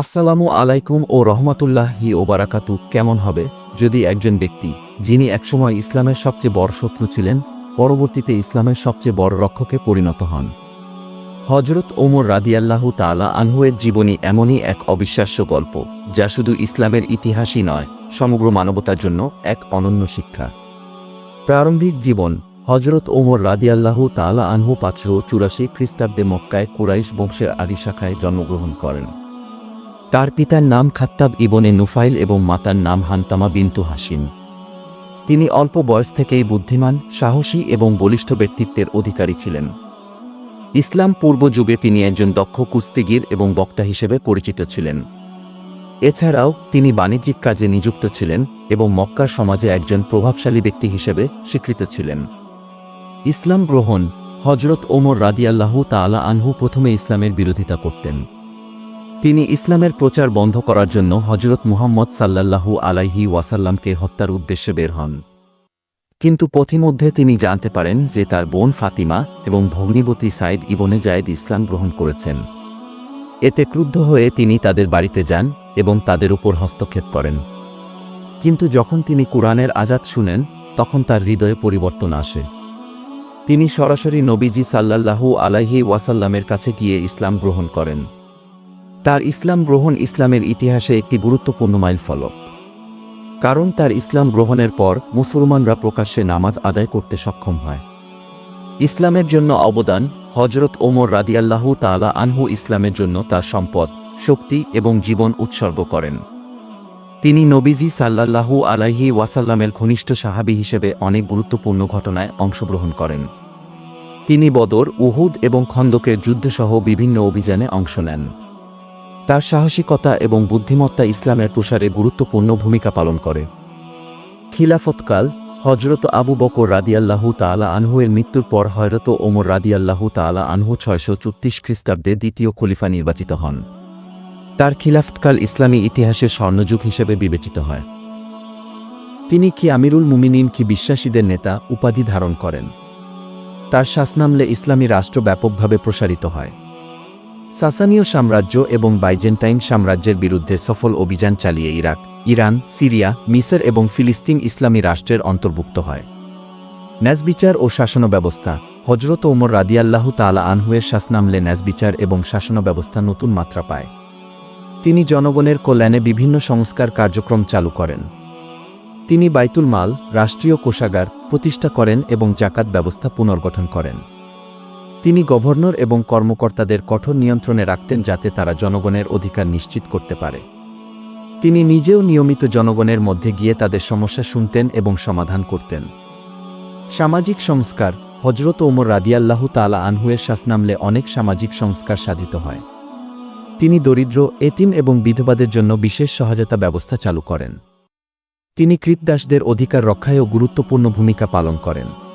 আসসালামু আলাইকুম ও রহমাতুল্লাহি ওবারাকাতু কেমন হবে? যদি একজন ব্যক্তি, যিনি একসময় ইসলামের সবচেয়ে বড় শত্রু ছিলেন, পরবর্তীতে ইসলামের সবচেয়ে বড় রক্ষকে পরিণত হন। হজরত ওমর রাদিয়াল্লাহু তালা আনহুয়ের জীবনী এমনই এক অবিশ্বাস্য গল্প, যা শুধু ইসলামের ইতিহাসই নয়, সমগ্র মানবতার জন্য এক অনন্য শিক্ষা। প্রারম্ভিক জীবন হজরত ওমর রাদিয়াল্লাহু তালা আনহু পাঁচশো চুরাশি খ্রিস্টাব্দে মক্কায় কুরাইশ বংশের আদি শাখায় জন্মগ্রহণ করেন। তার পিতার নাম খাত্তাব ইবনে নুফাইল এবং মাতার নাম হান্তামা বিন্তু হাসিম তিনি অল্প বয়স থেকেই বুদ্ধিমান, সাহসী এবং বলিষ্ঠ ব্যক্তিত্বের অধিকারী ছিলেন। ইসলাম পূর্ব যুগে তিনি একজন দক্ষ কুস্তিগির এবং বক্তা হিসেবে পরিচিত ছিলেন। এছাড়াও তিনি বাণিজ্যিক কাজে নিযুক্ত ছিলেন এবং মক্কার সমাজে একজন প্রভাবশালী ব্যক্তি হিসেবে স্বীকৃত ছিলেন। ইসলাম গ্রহণ হজরত ওমর রাদিয়াল্লাহু তাআলা আনহু প্রথমে ইসলামের বিরোধিতা করতেন। তিনি ইসলামের প্রচার বন্ধ করার জন্য হজরত মুহাম্মদ সাল্লাল্লাহু আলাইহি ওয়াসাল্লামকে হত্যার উদ্দেশ্যে বের হন। কিন্তু পথিমধ্যে তিনি জানতে পারেন যে তার বোন ফাতিমা এবং ভগ্নীবতী সাইদ ইবনে জায়েদ ইসলাম গ্রহণ করেছেন। এতে ক্রুদ্ধ হয়ে তিনি তাদের বাড়িতে যান এবং তাদের উপর হস্তক্ষেপ করেন। কিন্তু যখন তিনি কুরআনের আজাদ শুনেন, তখন তার হৃদয়ে পরিবর্তন আসে। তিনি সরাসরি নবীজি সাল্লাল্লাহু আলাইহি ওয়াসাল্লামের কাছে গিয়ে ইসলাম গ্রহণ করেন। তার ইসলাম গ্রহণ ইসলামের ইতিহাসে একটি গুরুত্বপূর্ণ মাইল ফলক কারণ তার ইসলাম গ্রহণের পর মুসলমানরা প্রকাশ্যে নামাজ আদায় করতে সক্ষম হয়। ইসলামের জন্য অবদান হজরত ওমর রাদিয়াল্লাহু তাআলা আনহু ইসলামের জন্য তার সম্পদ, শক্তি এবং জীবন উৎসর্গ করেন। তিনি নবীজি সাল্লাল্লাহু আলাইহি ওয়াসাল্লামের ঘনিষ্ঠ সাহাবি হিসেবে অনেক গুরুত্বপূর্ণ ঘটনায় অংশগ্রহণ করেন। তিনি বদর, উহুদ এবং খন্দকের যুদ্ধসহ বিভিন্ন অভিযানে অংশ নেন। তার সাহসিকতা এবং বুদ্ধিমত্তা ইসলামের প্রসারে গুরুত্বপূর্ণ ভূমিকা পালন করে। খিলাফতকাল হজরত আবু বকর রাদিয়াল্লাহু তাআলা আনহুয়ের মৃত্যুর পর হয়রত ওমর রাদিয়াল্লাহু তাআলা আনহু ছয়শো চুত্রিশ খ্রিস্টাব্দে দ্বিতীয় খলিফা নির্বাচিত হন। তার খিলাফতকাল ইসলামী ইতিহাসের স্বর্ণযুগ হিসেবে বিবেচিত হয়। তিনি কি আমিরুল মুমিনিন কি বিশ্বাসীদের নেতা উপাধি ধারণ করেন? তার শাসনামলে ইসলামী রাষ্ট্র ব্যাপকভাবে প্রসারিত হয়। সাসানীয় সাম্রাজ্য এবং বাইজেন্টাইন সাম্রাজ্যের বিরুদ্ধে সফল অভিযান চালিয়ে ইরাক, ইরান, সিরিয়া, মিসর এবং ফিলিস্তিন ইসলামী রাষ্ট্রের অন্তর্ভুক্ত হয়। ন্যাসবিচার ও শাসন ব্যবস্থা হজরত ওমর রাদিয়াল্লাহু তালা আনহুয়ের শাসনামলে ন্যাসবিচার এবং শাসন ব্যবস্থা নতুন মাত্রা পায়। তিনি জনগণের কল্যাণে বিভিন্ন সংস্কার কার্যক্রম চালু করেন। তিনি বাইতুল মাল, রাষ্ট্রীয় কোষাগার প্রতিষ্ঠা করেন এবং জাকাত ব্যবস্থা পুনর্গঠন করেন। তিনি গভর্নর এবং কর্মকর্তাদের কঠোর নিয়ন্ত্রণে রাখতেন যাতে তারা জনগণের অধিকার নিশ্চিত করতে পারে। তিনি নিজেও নিয়মিত জনগণের মধ্যে গিয়ে তাদের সমস্যা শুনতেন এবং সমাধান করতেন। সামাজিক সংস্কার হজরত ওমর রাদিয়াল্লাহু তালা আনহুয়ের শাসনামলে অনেক সামাজিক সংস্কার সাধিত হয়। তিনি দরিদ্র, এতিম এবং বিধবাদের জন্য বিশেষ সহায়তা ব্যবস্থা চালু করেন। তিনি কৃতদাসদের অধিকার রক্ষায়ও গুরুত্বপূর্ণ ভূমিকা পালন করেন।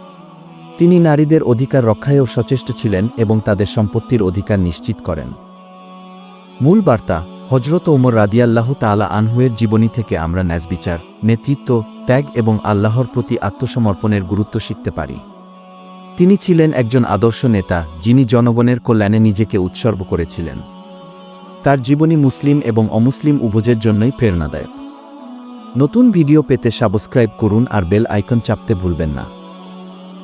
তিনি নারীদের অধিকার রক্ষায়ও সচেষ্ট ছিলেন এবং তাদের সম্পত্তির অধিকার নিশ্চিত করেন। মূল বার্তা হজরত ওমর রাদিয়াল্লাহ তালা আনহুয়ের জীবনী থেকে আমরা ন্যাসবিচার, নেতৃত্ব, ত্যাগ এবং আল্লাহর প্রতি আত্মসমর্পণের গুরুত্ব শিখতে পারি। তিনি ছিলেন একজন আদর্শ নেতা, যিনি জনগণের কল্যাণে নিজেকে উৎসর্গ করেছিলেন। তার জীবনী মুসলিম এবং অমুসলিম উভয়ের জন্যই প্রেরণাদায়ক। নতুন ভিডিও পেতে সাবস্ক্রাইব করুন আর বেল আইকন চাপতে ভুলবেন না।